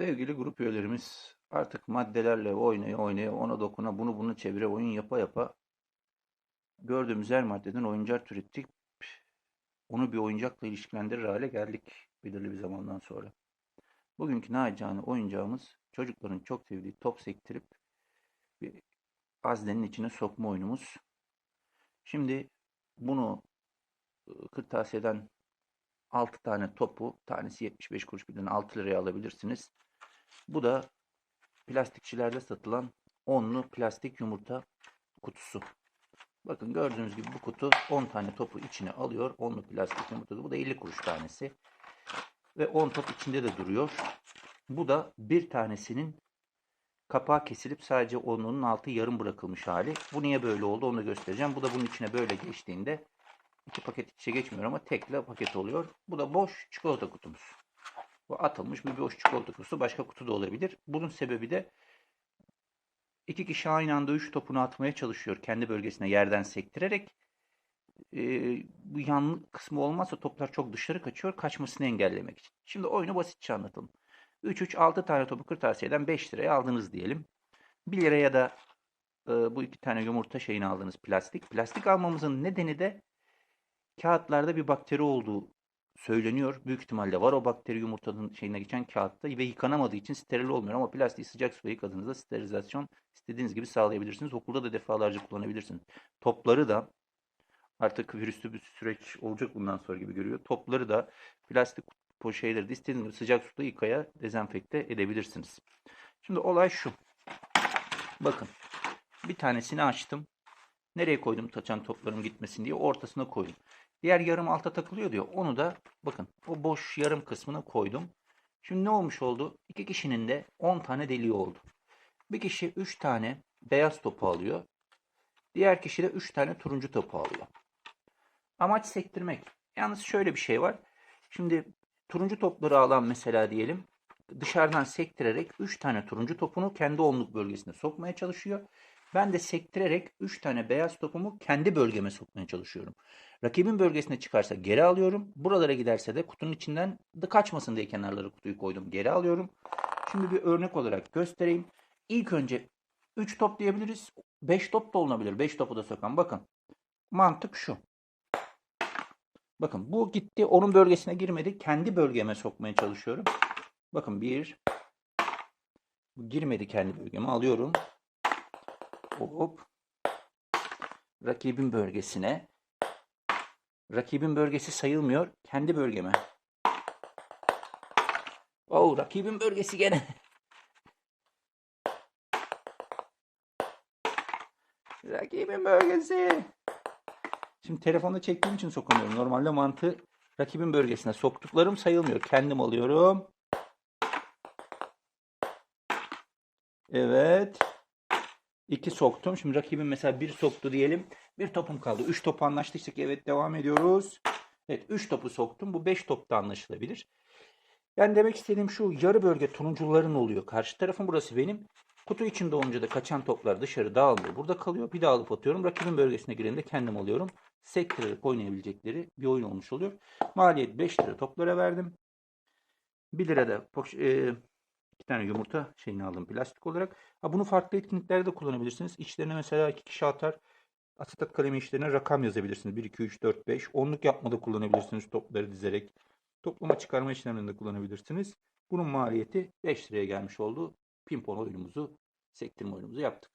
Sevgili grup üyelerimiz artık maddelerle oynaya oynaya ona dokuna bunu bunu çevire oyun yapa yapa gördüğümüz her maddeden oyuncak türettik. Onu bir oyuncakla ilişkilendirir hale geldik belirli bir zamandan sonra. Bugünkü nacizane oyuncağımız çocukların çok sevdiği top sektirip bir haznenin içine sokma oyunumuz. Şimdi bunu ıı, kırtasiyeden 6 tane topu, tanesi 75 kuruş birden 6 liraya alabilirsiniz. Bu da plastikçilerde satılan onlu plastik yumurta kutusu. Bakın gördüğünüz gibi bu kutu 10 tane topu içine alıyor. Onlu plastik yumurta. Bu da 50 kuruş tanesi. Ve 10 top içinde de duruyor. Bu da bir tanesinin kapağı kesilip sadece onlunun altı yarım bırakılmış hali. Bu niye böyle oldu onu da göstereceğim. Bu da bunun içine böyle geçtiğinde iki paket iç içe geçmiyor ama tekle paket oluyor. Bu da boş çikolata kutumuz. Bu atılmış bir boş çikolata kutusu. Başka kutu da olabilir. Bunun sebebi de iki kişi aynı anda üç topunu atmaya çalışıyor. Kendi bölgesine yerden sektirerek. Ee, bu yan kısmı olmazsa toplar çok dışarı kaçıyor. Kaçmasını engellemek için. Şimdi oyunu basitçe anlatalım. 3-3-6 tane topu kırtasiyeden 5 liraya aldınız diyelim. 1 liraya da e, bu iki tane yumurta şeyini aldınız plastik. Plastik almamızın nedeni de kağıtlarda bir bakteri olduğu söyleniyor. Büyük ihtimalle var o bakteri yumurtanın şeyine geçen kağıtta ve yıkanamadığı için steril olmuyor. Ama plastiği sıcak suda yıkadığınızda sterilizasyon istediğiniz gibi sağlayabilirsiniz. Okulda da defalarca kullanabilirsiniz. Topları da artık virüslü bir süreç olacak bundan sonra gibi görüyor. Topları da plastik şeyleri de istediğiniz gibi sıcak suda yıkaya dezenfekte edebilirsiniz. Şimdi olay şu. Bakın bir tanesini açtım. Nereye koydum taçan toplarım gitmesin diye ortasına koydum. Diğer yarım alta takılıyor diyor. Onu da bakın o boş yarım kısmına koydum. Şimdi ne olmuş oldu? İki kişinin de 10 tane deliği oldu. Bir kişi 3 tane beyaz topu alıyor. Diğer kişi de 3 tane turuncu topu alıyor. Amaç sektirmek. Yalnız şöyle bir şey var. Şimdi turuncu topları alan mesela diyelim dışarıdan sektirerek 3 tane turuncu topunu kendi onluk bölgesine sokmaya çalışıyor. Ben de sektirerek 3 tane beyaz topumu kendi bölgeme sokmaya çalışıyorum. Rakibin bölgesine çıkarsa geri alıyorum. Buralara giderse de kutunun içinden de kaçmasın diye kenarlara kutuyu koydum. Geri alıyorum. Şimdi bir örnek olarak göstereyim. İlk önce 3 top diyebiliriz. 5 top da olabilir. 5 topu da sokan. Bakın. Mantık şu. Bakın bu gitti. Onun bölgesine girmedi. Kendi bölgeme sokmaya çalışıyorum. Bakın bir. Bu girmedi kendi bölgeme. Alıyorum. Hop. Rakibin bölgesine. Rakibin bölgesi sayılmıyor. Kendi bölgeme. Oh, rakibin bölgesi gene. rakibin bölgesi. Şimdi telefonda çektiğim için sokamıyorum. Normalde mantığı rakibin bölgesine soktuklarım sayılmıyor. Kendim alıyorum. Evet. İki soktum. Şimdi rakibim mesela bir soktu diyelim. Bir topum kaldı. Üç top anlaştıysak evet devam ediyoruz. Evet üç topu soktum. Bu beş topta anlaşılabilir. Yani demek istediğim şu yarı bölge turuncuların oluyor. Karşı tarafın burası benim. Kutu içinde olunca da kaçan toplar dışarı dağılıyor. Burada kalıyor. Bir daha alıp atıyorum. Rakibin bölgesine girdiğinde kendim alıyorum. Sektirerek oynayabilecekleri bir oyun olmuş oluyor. Maliyet 5 lira toplara verdim. 1 lira da e, iki tane yumurta şeyini aldım plastik olarak. Ha, bunu farklı etkinliklerde de kullanabilirsiniz. İçlerine mesela iki kişi atar. Asetat kalemi içlerine rakam yazabilirsiniz. 1, 2, 3, 4, 5. Onluk yapmada kullanabilirsiniz topları dizerek. Toplama çıkarma işlemlerinde kullanabilirsiniz. Bunun maliyeti 5 liraya gelmiş oldu. Pimpon oyunumuzu, sektirme oyunumuzu yaptık.